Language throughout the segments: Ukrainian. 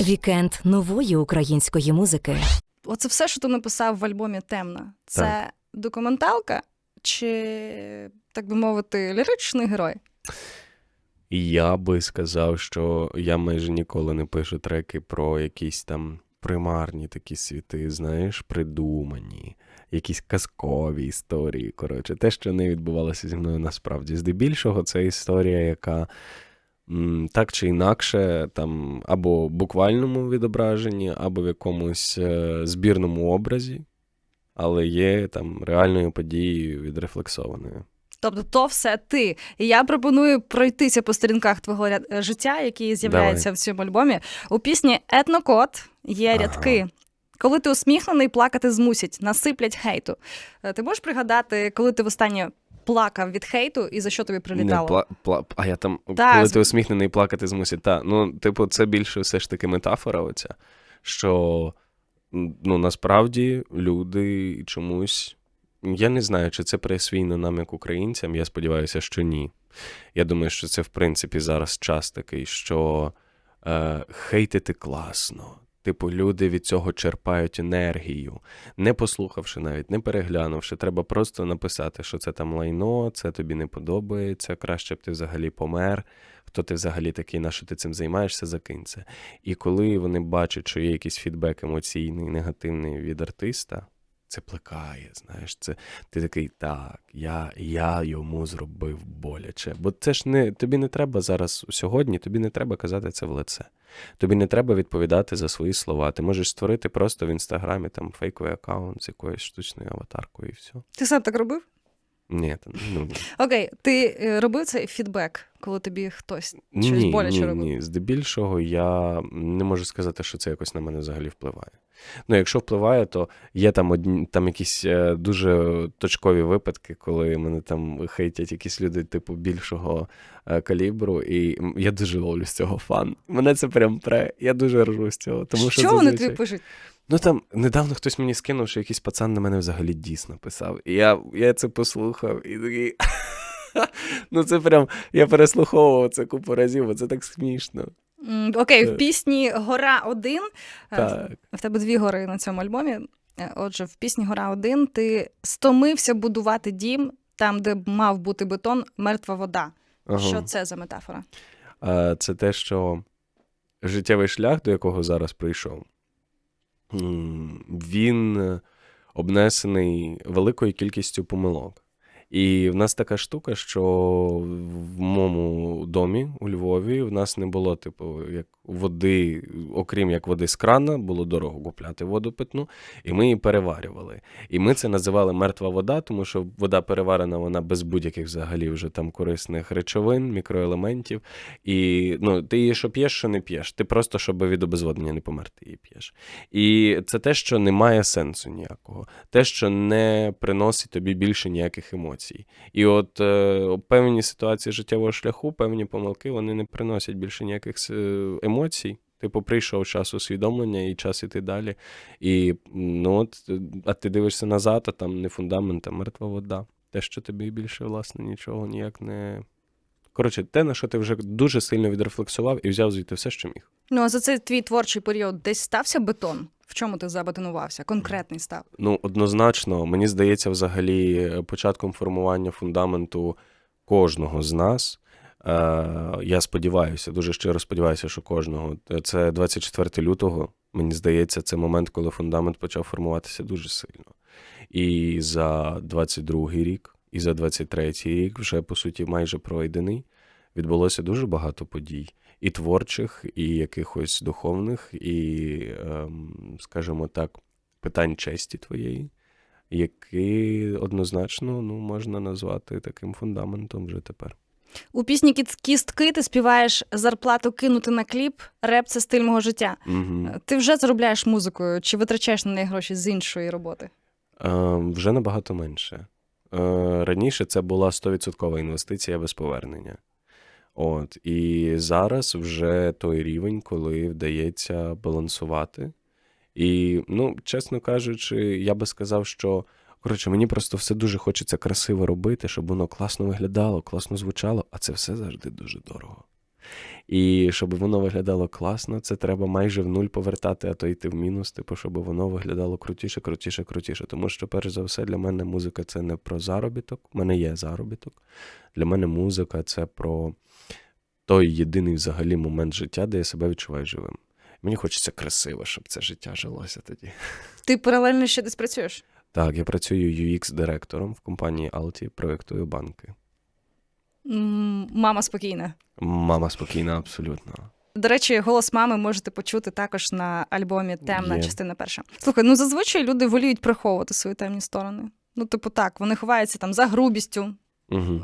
Вікенд нової української музики. Оце все, що ти написав в альбомі Темна. Це Так. документалка чи, так би мовити, ліричний герой? Я би сказав, що я майже ніколи не пишу треки про якісь там примарні такі світи, знаєш, придумані, якісь казкові історії. Коротше, те, що не відбувалося зі мною насправді. Здебільшого, це історія, яка так чи інакше, там або в буквальному відображенні, або в якомусь е, збірному образі, але є там реальною подією відрефлексованою. Тобто, то все ти. І я пропоную пройтися по сторінках твого е, життя, які з'являються в цьому альбомі. У пісні Етнокот є Ага. рядки. Коли ти усміхнений, плакати змусять, насиплять хейту. Е, Ти можеш пригадати, коли ти востаннє плакав від хейту і за що тобі прилітало? Не, пла, пла, а я там, Так, коли з- ти усміхнений, плакати змусить. Та, ну, типу, це більше все ж таки метафора, оця, що ну, насправді люди чомусь. Я не знаю, чи це присвійно нам як українцям. Я сподіваюся, що ні. Я думаю, що це в принципі зараз час такий, що е, хейтити класно. Типу, люди від цього черпають енергію, не послухавши навіть, не переглянувши. Треба просто написати, що це там лайно, це тобі не подобається, краще б ти взагалі помер. Хто ти взагалі такий, на що ти цим займаєшся, закинь це. І коли вони бачать, що є якийсь фідбек емоційний, негативний від артиста, це плекає, знаєш, це ти такий, так, я, я йому зробив боляче. Бо це ж не тобі не треба зараз сьогодні, тобі не треба казати це в лице. Тобі не треба відповідати за свої слова. Ти можеш створити просто в інстаграмі там фейковий аккаунт з якоюсь штучною аватаркою і все. Ти сам так робив? Ні, та, ну, Окей, ти е, робив цей фідбек, коли тобі хтось щось ні, боляче ні, робив? ні. Здебільшого я не можу сказати, що це якось на мене взагалі впливає. Ну, якщо впливає, то є там одні там якісь е, дуже точкові випадки, коли мене там хейтять якісь люди, типу, більшого е, калібру, і я дуже ловлю з цього фан. Мене це прям пре. Я дуже ржу з цього. Тому що, що вони тобі пишуть? Ну там недавно хтось мені скинув, що якийсь пацан на мене взагалі діс написав. І я, я це послухав і такий. Ну, це прям я переслуховував це купу разів, бо це так смішно. Окей, в пісні Гора 1 Так. в тебе дві гори на цьому альбомі. Е, Отже, в пісні Гора 1 ти стомився будувати дім там, де мав бути бетон, мертва вода. Ага. Що це за метафора? Це те, що життєвий шлях, до якого зараз прийшов, він е, обнесений великою кількістю помилок. І в нас така штука, що в моєму домі у Львові в нас не було, типу, як води, окрім як води з крана, було дорого купляти воду питну, і ми її переварювали. І ми це називали мертва вода, тому що вода переварена, вона без будь-яких взагалі вже там корисних речовин, мікроелементів. І ну, ти її що п'єш, що не п'єш. Ти просто, щоб від обезводнення не померти, її п'єш. І це те, що не має сенсу ніякого, те, що не приносить тобі більше ніяких емоцій. І от е, певні ситуації життєвого шляху, певні помилки, вони не приносять більше ніяких с- е, емоцій. Типу, прийшов час усвідомлення і час іти далі. І ну от, а ти дивишся назад, а там не фундамент, а мертва вода. Те, що тобі більше, власне, нічого ніяк не. Коротше, те, на що ти вже дуже сильно відрефлексував і взяв звідти все, що міг. Ну, а за цей твій творчий період десь стався бетон? В чому ти забетонувався? Конкретний став? Ну, однозначно, мені здається, взагалі, е, початком формування фундаменту кожного з нас. Е, я сподіваюся, дуже щиро сподіваюся, що кожного. Це 24 лютого. Мені здається, це момент, коли фундамент почав формуватися дуже сильно. І за 22 рік, і за 23 рік, вже по суті майже пройдений, відбулося дуже багато подій. І творчих, і якихось духовних, і, ем, скажімо так, питань честі твоєї, які однозначно ну, можна назвати таким фундаментом вже тепер. У пісні кістки ти співаєш зарплату кинути на кліп, реп це стиль мого життя. Угу. Ти вже заробляєш музикою чи витрачаєш на неї гроші з іншої роботи? Ем, вже набагато менше. Е, раніше це була 100% інвестиція без повернення. От, і зараз вже той рівень, коли вдається балансувати. І, ну, чесно кажучи, я би сказав, що коротше, мені просто все дуже хочеться красиво робити, щоб воно класно виглядало, класно звучало, а це все завжди дуже дорого. І щоб воно виглядало класно, це треба майже в нуль повертати, а то йти в мінус, типу, щоб воно виглядало крутіше, крутіше, крутіше. Тому що, перш за все, для мене музика це не про заробіток. У мене є заробіток. Для мене музика це про той єдиний взагалі момент життя, де я себе відчуваю живим. Мені хочеться красиво, щоб це життя жилося тоді. Ти паралельно ще десь працюєш? Так, я працюю UX-директором в компанії Alti, проєктую банки. Мама спокійна. Мама спокійна, абсолютно. До речі, голос мами можете почути також на альбомі Темна Є. частина перша. Слухай, ну зазвичай люди воліють приховувати свої темні сторони. Ну, типу, так, вони ховаються там за грубістю. Угу.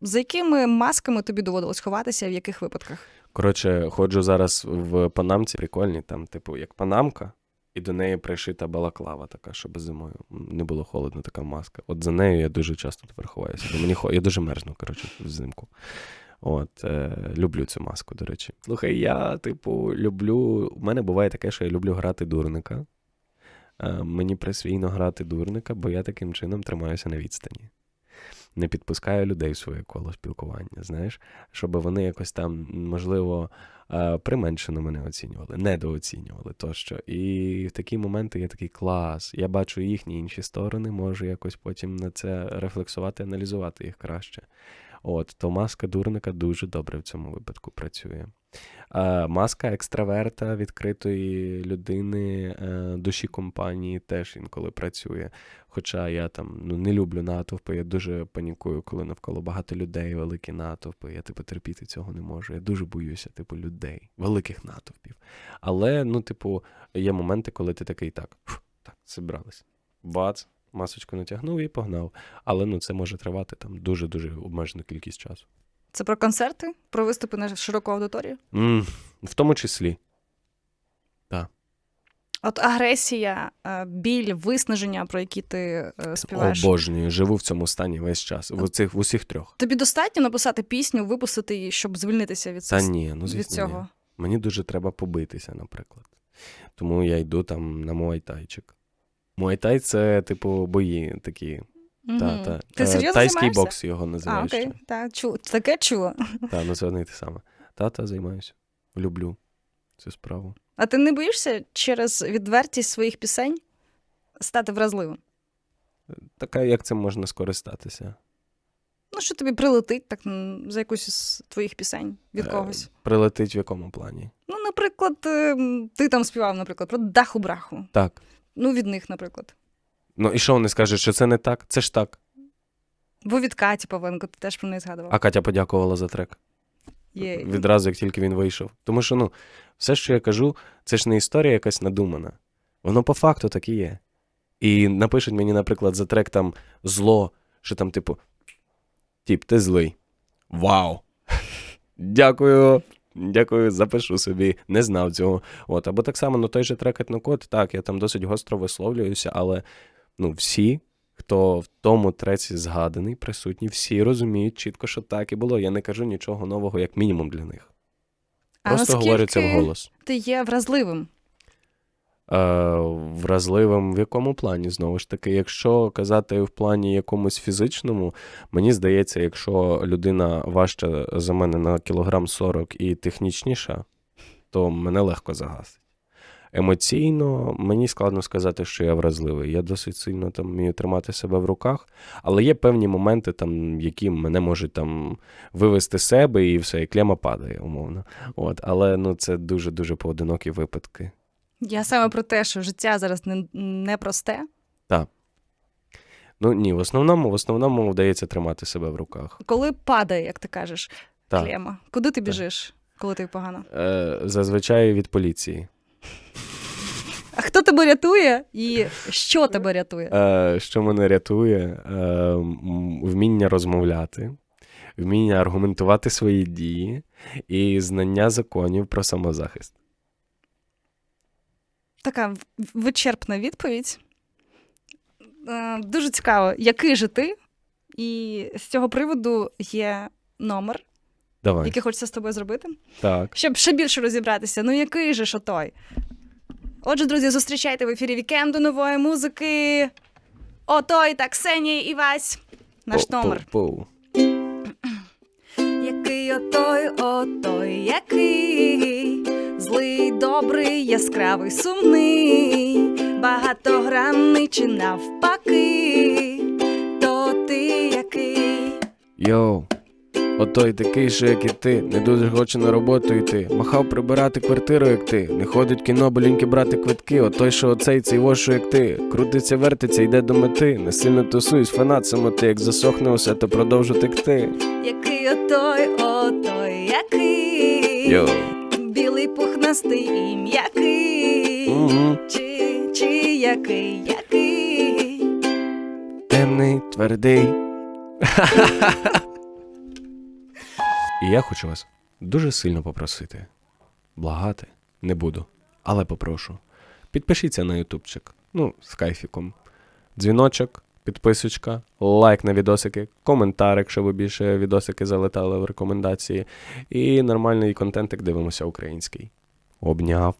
За якими масками тобі доводилось ховатися, в яких випадках? Коротше, ходжу зараз в панамці, прикольні, там, типу, як панамка, і до неї пришита балаклава така, щоб зимою не було холодно, така маска. От за нею я дуже часто тепер ховаюся. Бо мені хо... Я дуже мерзну, коротше, взимку. От, е, люблю цю маску, до речі. Слухай, я, типу, люблю. У мене буває таке, що я люблю грати дурника. Е, мені присвійно грати дурника, бо я таким чином тримаюся на відстані. Не підпускаю людей в своє коло спілкування, знаєш, щоб вони якось там, можливо, е, применшено мене оцінювали, недооцінювали тощо. І в такі моменти я такий клас. Я бачу їхні інші сторони, можу якось потім на це рефлексувати, аналізувати їх краще. От, то маска дурника дуже добре в цьому випадку працює. Е, маска екстраверта, відкритої людини, е, душі компанії теж інколи працює. Хоча я там ну, не люблю натовпи, я дуже панікую, коли навколо багато людей, великі натовпи. Я типу терпіти цього не можу. Я дуже боюся, типу, людей, великих натовпів. Але, ну, типу, є моменти, коли ти такий так, так, зібрались. Бац, масочку натягнув і погнав. Але ну, це може тривати там дуже-дуже обмежену кількість часу. Це про концерти, про виступи на широку аудиторію? м в тому числі. Так. От агресія, е, біль, виснаження, про які ти е, співаєш. Обожнюю, живу в цьому стані весь час. В, цих, в усіх трьох. Тобі достатньо написати пісню, випустити її, щоб звільнитися від, Та ні, ну від цього. Ні. Мені дуже треба побитися, наприклад. Тому я йду там на муайтайчик. Муайтай це, типу, бої такі. Мгм. Та, та. Ти Е, серйозно Тайський займаєшся? бокс його А, називають. окей, ще. так, чу... таке чула. Та, ну це одне й те саме. Та, та, займаюся. Люблю цю справу. А ти не боїшся через відвертість своїх пісень стати вразливим? Така, як цим можна скористатися? Ну, що тобі прилетить так за якусь із твоїх пісень від Е, когось? Прилетить в якому плані? Ну, наприклад, е, ти там співав, наприклад, про даху браху. Так. Ну, від них, наприклад. Ну і що вони скажуть, що це не так? Це ж так. Бо від Каті Павленко ти теж про неї згадував. А Катя подякувала за трек. Є. Відразу, як тільки він вийшов. Тому що, ну, все, що я кажу, це ж не історія якась надумана. Воно по факту так і є. І напишуть мені, наприклад, за трек там зло, що там, типу, тіп, ти злий. Вау! Дякую. Дякую, запишу собі, не знав цього. От, або так само, ну той же трек етнокод, так, я там досить гостро висловлююся, але ну, всі, хто в тому треці згаданий, присутні, всі розуміють чітко, що так і було. Я не кажу нічого нового, як мінімум для них. Просто а говорю це вголос. Ти є вразливим. Е, вразливим в якому плані? Знову ж таки, якщо казати в плані якомусь фізичному, мені здається, якщо людина важча за мене на кілограм 40 і технічніша, то мене легко загасить. Емоційно мені складно сказати, що я вразливий. Я досить сильно там вмію тримати себе в руках, але є певні моменти, там, які мене можуть там вивести себе, і все, і клема падає, умовно. От, але ну, це дуже-дуже поодинокі випадки. Я саме про те, що життя зараз не, не просте. Ну ні, в основному, в основному вдається тримати себе в руках. Коли падає, як ти кажеш, Так. клема, куди ти біжиш, коли тобі погано? Е, зазвичай від поліції. А хто тебе рятує і що тебе рятує? Е, що мене рятує? Е, вміння розмовляти, вміння аргументувати свої дії і знання законів про самозахист. Така вичерпна відповідь. Е, Дуже цікаво, який же ти? І з цього приводу є номер, Давай. який хочеться з тобою зробити, Так. щоб ще більше розібратися. Ну, який же ж той? Отже, друзі, зустрічайте в ефірі вікенду нової музики. Отой та Ксенія і Вась. Наш Пу- пу- номер. Отой, отой, який злий, добрий, яскравий, сумний, багатогранний чи навпаки, то ти який. Йоу, отой такий же, як і ти, не дуже хоче на роботу йти. Махав прибирати квартиру, як ти. Не ходить в кіно, боліньки брати квитки. Отой, що оцей, цей вошу, як ти. Крутиться, вертиться, йде до мети. Не сильно тусуюсь, фанат самоти, як засохне усе, то продовжу текти. Який отой, отой, який Йоу. білий пухнастий і м'який, Угу. чи, чи який, який. Темний, твердий. І я хочу вас дуже сильно попросити. Благати не буду, але попрошу. Підпишіться на ютубчик, ну, з кайфіком. Дзвіночок, підписочка, лайк на відосики, коментар, якщо ви більше відосики залетали в рекомендації. І нормальний контент, як дивимося український. Обняв.